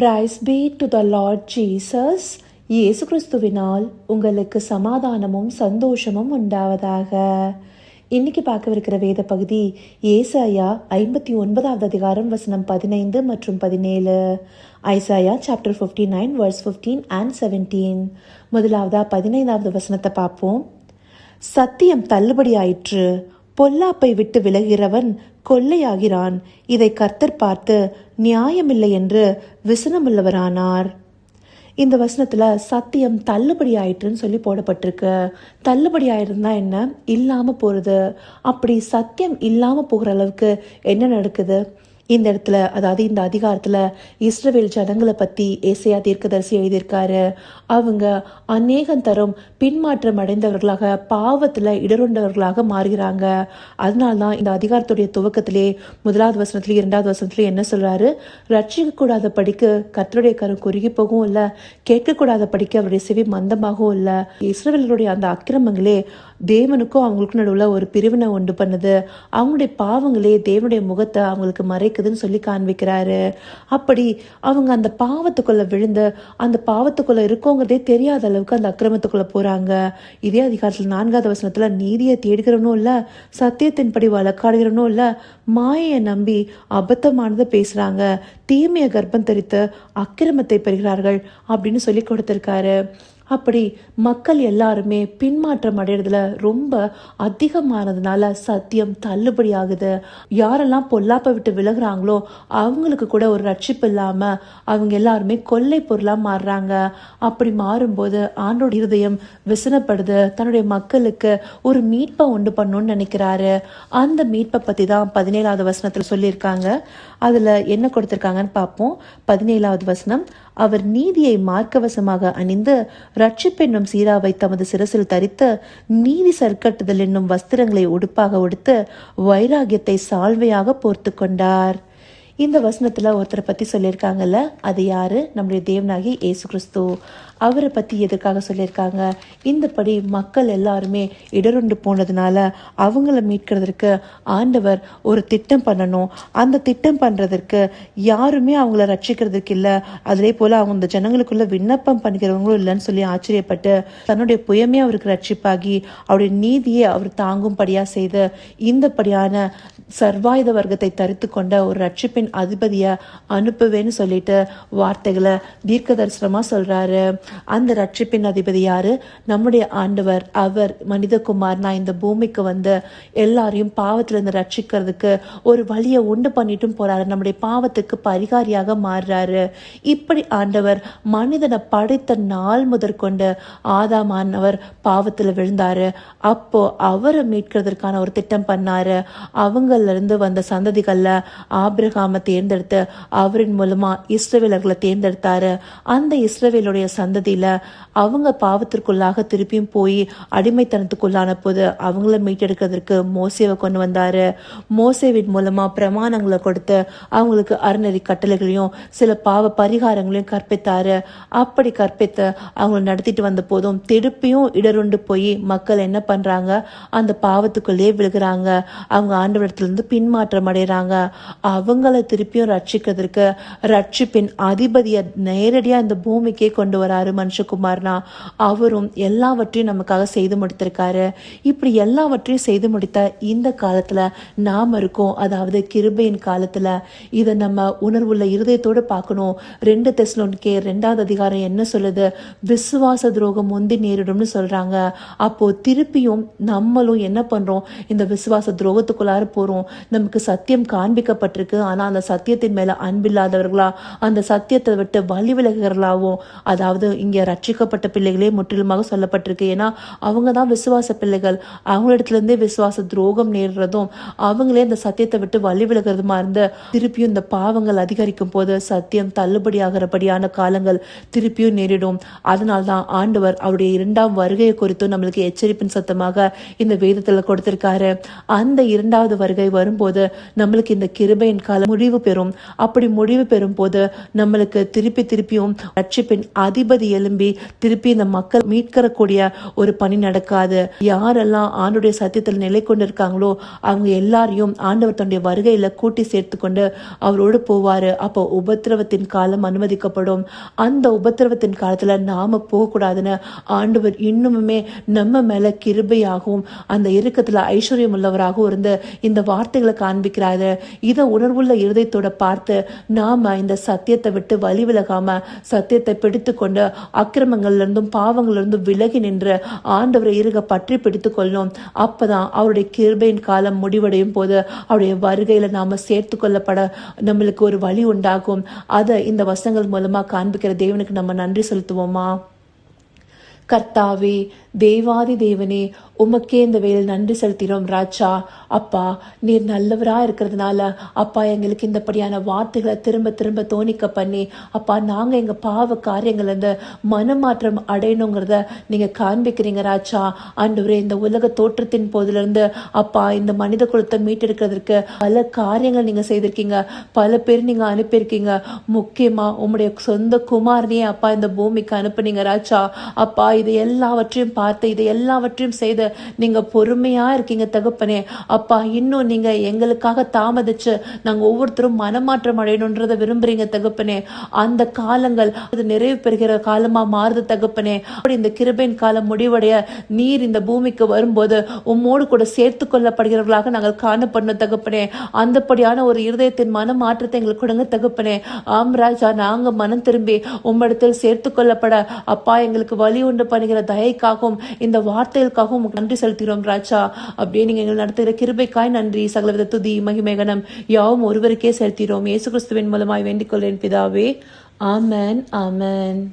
Praise be to the Lord Jesus இயேசு கிறிஸ்துவினால் உங்களுக்கு சமாதானமும் சந்தோஷமும் உண்டாவதாக. இன்னைக்கு பார்க்கவிருக்கிற வேத பகுதி ஏசாயா ஐம்பத்தி ஒன்பதாவது அதிகாரம் வசனம் பதினைந்து மற்றும் பதினேழு. Isaiah chapter fifty nine verse fifteen and seventeen முதலாவதா பதினைந்தாவது வசனத்தை பார்ப்போம். சத்தியம் தள்ளுபடி ஆயிற்று பொல்லாப்பை விட்டு விலகிறவன் கொள்ளையாகிறான். இதை கர்த்தர் பார்த்து நியாயமில்லை என்று விசனமுள்ளவரானார். இந்த வசனத்தில் சத்தியம் தள்ளுபடி ஆயிற்றுன்னு சொல்லி போடப்பட்டிருக்கு. தள்ளுபடி ஆயிருந்தா என்ன? இல்லாமல் போகிறது அப்படி சத்தியம் இல்லாமல் போகிற அளவுக்கு என்ன நடக்குது? இந்த இடத்துல அதாவது இந்த அதிகாரத்தில் இஸ்ரவேல் ஜனங்களை பற்றி ஏசையா தீர்க்கதரிசி எழுதியிருக்காரு. அவங்க அநேகம் தரும் பின்மாற்றம் அடைந்தவர்களாக பாவத்தில் இடருண்டவர்களாக மாறுகிறாங்க. அதனால தான் இந்த அதிகாரத்துடைய துவக்கத்திலே முதலாவது வசனத்திலே இரண்டாவது வசனத்துலேயும் என்ன சொல்கிறாரு ரட்சிக்கக்கூடாத படிக்கு படிக்க கர்த்தருடைய கரம் குறுகி போகவும் இல்லை கேட்கக்கூடாத படிக்க அவருடைய செவி மந்தமாகவும் இல்லை. இஸ்ரவேலருடைய அந்த அக்கிரமங்களே தேவனுக்கும் அவங்களுக்கும் நடுவில் ஒரு பிரிவினை உண்டு பண்ணுது. அவங்களுடைய பாவங்களே தேவனுடைய முகத்தை அவங்களுக்கு மறைக்க இருக்குதுன்னு சொல்லி காண்பிக்கிறாரு. அப்படி அவங்க அந்த பாவத்துக்குள்ளே விழுந்து அந்த பாவத்துக்குள்ளே இருக்கோங்கிறதே தெரியாத அளவுக்கு அந்த அக்கிரமத்துக்குள்ளே போகிறாங்க இதே அதிகாரத்தில் நான்காவது வசனத்தில் நீதியை தேடுகிறவனும் இல்லை சத்தியத்தின்படி வழக்காடுகிறவனும் இல்லை மாயையை நம்பி அபத்தமானதை பேசுகிறாங்க தீமையை கர்ப்பம் தரித்து அக்கிரமத்தை பெறுகிறார்கள் அப்படின்னு சொல்லி கொடுத்துருக்காரு. அப்படி மக்கள் எல்லாருமே பின்மாற்றம் அடையிறதுல ரொம்ப அதிகமானதுனால சத்தியம் தள்ளுபடி ஆகுது. யாரெல்லாம் பொல்லாப்பை விட்டு விலகுறாங்களோ அவங்களுக்கு கூட ஒரு ரட்சிப்பு இல்லாம அவங்க எல்லாருமே கொள்ளை பொருளா மாறுறாங்க. அப்படி மாறும்போது ஆண்டோட இருதயம் விசனப்படுது. தன்னுடைய மக்களுக்கு ஒரு மீட்பை உண்டு பண்ணணும்னு நினைக்கிறாரு. அந்த மீட்பை பத்தி தான் பதினேழாவது வசனத்துல சொல்லியிருக்காங்க. அதுல என்ன கொடுத்திருக்காங்கன்னு பார்ப்போம். பதினேழாவது வசனம். அவர் நீதியை மார்க்கவசமாக அணிந்து ரட்சிப்பென்னும் சீராவை தமது சிரசில் தரித்து நீதி சர்க்கட்டுதல் என்னும் வஸ்திரங்களை உடுப்பாக உடுத்து வைராகியத்தை சால்வையாக போர்த்து கொண்டார். இந்த வசனத்தில் ஒருத்தரை பற்றி சொல்லியிருக்காங்கல்ல? அது யாரு? நம்முடைய தேவனாகி ஏசு கிறிஸ்து. அவரை பற்றி எதுக்காக சொல்லியிருக்காங்க? இந்தபடி மக்கள் எல்லாருமே இடருண்டு போனதுனால அவங்கள மீட்கிறதுக்கு ஆண்டவர் ஒரு திட்டம் பண்ணணும். அந்த திட்டம் பண்ணுறதற்கு யாருமே அவங்கள ரட்சிக்கிறதுக்கு இல்லை. அதே போல் அவங்க இந்த ஜனங்களுக்குள்ள விண்ணப்பம் பண்ணிக்கிறவங்களும் இல்லைன்னு சொல்லி ஆச்சரியப்பட்டு தன்னுடைய புயமே அவருக்கு ரட்சிப்பாகி அவருடைய நீதியை அவர் தாங்கும்படியாக செய்து இந்தபடியான சர்வாயுத வர்க்கத்தை தரித்து கொண்ட ஒரு ரட்சிப்பின் அதிபதியை அனுப்புவேன்னு சொல்லிட்டு வார்த்தைகளை தீர்க்க தரிசனமாக சொல்கிறாரு அந்த ரட்சிப்பின் அதிபதி யாரு? நம்முடைய ஆண்டவர் அவர் மனிதகுமார் நான் இந்த பூமிக்கு வந்து எல்லாரையும் பாவத்திலிருந்து ரட்சிக்கிறதுக்கு ஒரு வழியை உண்டு பண்ணிட்டும் போறாரு. நம்முடைய பாவத்துக்கு பரிகாரியாக மாறுறாரு. இப்படி ஆண்டவர் மனிதனை படைத்த நாள் முதற்கொண்டு ஆதாம் ஆதாமானவர் பாவத்தில் விழுந்தாரு. அப்போ அவரை மீட்கிறதுக்கான ஒரு திட்டம் பண்ணாரு. அவங்கள்லேருந்து வந்த சந்ததிகளில் ஆபிரகாமை தேர்ந்தெடுத்து அவரின் மூலமா இஸ்ரவேலர்களை தேர்ந்தெடுத்தாரு. அந்த இஸ்ரவேலுடைய சந்ததி சந்ததியில அவங்க பாவத்திற்குள்ளாக திருப்பியும் போய் அடிமைத்தனத்துக்குள்ளான போது அவங்கள மீட்டெடுக்கிறதுக்கு மோசேவை கொண்டு வந்தாரு. மோசேவின் மூலமா பிரமாணங்களை கொடுத்து அவங்களுக்கு அறநெறி கட்டளைகளையும் சில பாவ பரிகாரங்களையும் கற்பித்தாரு. அப்படி கற்பித்து அவங்களை நடத்திட்டு வந்த போதும் திருப்பியும் இடருண்டு போய் மக்கள் என்ன பண்றாங்க? அந்த பாவத்துக்குள்ளேயே விழுகிறாங்க. அவங்க ஆண்டவரத்துலேருந்து பின்மாற்றம் அடைகிறாங்க அவங்கள திருப்பியும் ரட்சிக்கிறதுக்கு ரட்சிப்பின் அதிபதியை நேரடியாக இந்த பூமிக்கே கொண்டு வராரு மனுஷகுமார்னா அவரும் எல்லாவற்றையும் நமக்காக செய்து முடித்திருக்காரு. இப்படி எல்லாவற்றையும் செய்து முடித்த இந்த காலத்துல நாம் இருக்கோம். அதாவது கிருபையின் காலத்துல இதை நம்ம உணர்வுள்ள இருதயத்தோடு பார்க்கணும். ரெண்டு தெஸ்லோன்கே ரெண்டாவது அதிகாரம் என்ன சொல்லுது? விசுவாச துரோகம் முந்தி நேரிடும்னு சொல்றாங்க. அப்போது திருப்பியும் நம்மளும் என்ன பண்றோம்? இந்த விசுவாச துரோகத்துக்குள்ளார போகிறோம் நமக்கு சத்தியம் காண்பிக்கப்பட்டிருக்கு. ஆனால் அந்த சத்தியத்தின் மேலே அன்பில்லாதவர்களா? அந்த சத்தியத்தை விட்டு வழி விலகுகிறவர்களாவும் அதாவது இங்கே ரட்சிக்கப்பட்ட பிள்ளைகளே முற்றிலுமாக சொல்லப்பட்டிருக்கு. ஏன்னா அவங்க தான் விசுவாச பிள்ளைகள். அவங்களிடத்துலேருந்தே விசுவாச துரோகம் நேர்றதும் அவங்களே இந்த சத்தியத்தை விட்டு வழி விலகிறதுமா இருந்து திருப்பியும் இந்த பாவங்கள் அதிகரிக்கும் போது சத்தியம் தள்ளுபடி ஆகிறபடியான காலங்கள் திருப்பியும் நேரிடும். அதனால தான் ஆண்டவர் அவருடைய இரண்டாம் வருகையை குறித்து நம்மளுக்கு எச்சரிப்பின் சத்தமாக இந்த வேதத்தில் கொடுத்திருக்காரு. அந்த இரண்டாவது வருகை வரும்போது நம்மளுக்கு இந்த கிருபையின் காலம் முடிவு பெறும். அப்படி முடிவு பெறும் போது நம்மளுக்கு திருப்பி திருப்பியும் ரட்சிப்பின் அதிபதி எழும்பி திருப்பி இந்த மக்கள் மீட்கறக்கூடிய ஒரு பணி நடக்காது. யாரெல்லாம் ஆண்டுடைய சத்தியத்தில் நிலை கொண்டு இருக்காங்களோ அவங்க எல்லாரையும் ஆண்டவர் தன்னுடைய வருகையில கூட்டி சேர்த்து கொண்டு அவரோடு போவாரு. அப்போ உபத்திரவத்தின் காலம் அனுமதிக்கப்படும். அந்த உபத்திரவத்தின் காலத்துல நாம போகக்கூடாதுன்னு ஆண்டவர் இன்னுமுமே நம்ம மேல கிருபையாகவும் அந்த இறுக்கத்துல ஐஸ்வர்யம் உள்ளவராகவும் இருந்து இந்த வார்த்தைகளை காண்பிக்கிறாரு. இதை உணர்வுள்ள இருதயத்தோட பார்த்து நாம இந்த சத்தியத்தை விட்டு வழி விலகாம சத்தியத்தை பிடித்து கொண்டு அக்கிரமங்கள்லேருந்தும் பாவங்கள்லேருந்தும் விலகி நின்று ஆண்டவரை இருக பற்றி பிடித்து கொள்ளணும் அப்போதான் அவருடைய கிருபையின் காலம் முடிவடையும் போது அவருடைய வருகையில் நாம சேர்த்து கொள்ளப்பட நம்மளுக்கு ஒரு வழி உண்டாகும். அதை இந்த வசங்கள் மூலமா காண்பிக்கிற தேவனுக்கு நம்ம நன்றி செலுத்துவோமா? கர்த்தாவே தேவாதி தேவனே உமக்கே இந்த வேலையில் நன்றி செலுத்தினோம் ராஜா. அப்பா நீர் நல்லவராக இருக்கிறதுனால அப்பா எங்களுக்கு இந்தப்படியான வார்த்தைகளை திரும்ப திரும்ப தோணிக்க பண்ணி அப்பா நாங்கள் எங்கள் பாவ காரியங்கள்ல இருந்து மனமாற்றம் அடையணுங்கிறத நீங்கள் காண்பிக்கிறீங்க ராஜா. ஆண்டவரே இந்த உலக தோற்றத்தின் போதிலிருந்து அப்பா இந்த மனித குலத்தை மீட்டெடுக்கிறதுக்கு பல காரியங்கள் நீங்கள் செய்திருக்கீங்க. பல பேர் நீங்கள் அனுப்பியிருக்கீங்க. முக்கியமாக உம்முடைய சொந்த குமாரனையே அப்பா இந்த பூமிக்கு அனுப்புனீங்க ராஜா. அப்பா இது எல்லாவற்றையும் பார்த்து இது எல்லாவற்றையும் செய்து நீங்க பொறுமையா இருக்கீங்க தகப்பனே. அப்பா இன்னும் நீங்க எங்களுக்காக தாமதிச்சு நாங்க ஒவ்வொருத்தரும் மனமாற்றம் அடையணுன்றதை விரும்புறீங்க தகப்பனே. அந்த காலங்கள் அது நிறைவு பெறுகிற காலமா மாறுது தகப்பனே. அப்படி இந்த கிருபையின் காலம் முடிவடைய நீர் இந்த பூமிக்கு வரும்போது உம்மோடு கூட சேர்த்து கொள்ளப்படுகிறவர்களாக நாங்கள் காணப்படணும் தகப்பனே. அந்தப்படியான ஒரு இருதயத்தின் மன மாற்றத்தை எங்களுக்கு கொடுங்க தகப்பனே. ஆம் ராஜா நாங்க மனம் திரும்பி உம்மிடத்தில் சேர்த்து கொள்ளப்பட அப்பா எங்களுக்கு வழி உண்டு பண்ணுகிற தயைக்காகவும் இந்த வார்த்தைகளுக்காகவும் நன்றி செலுத்துகிறோம் ராஜா. அப்படியே நீங்கள் எங்களை நடத்துகிற கிருபைக்காய் நன்றி சகலவித துதி மகிமேகனம் யாவும் ஒருவருக்கே செலுத்துகிறோம். இயேசு கிறிஸ்துவின் மூலமாய் வேண்டிக் கொள்கிறேன் பிதாவே. ஆமன் ஆமன்.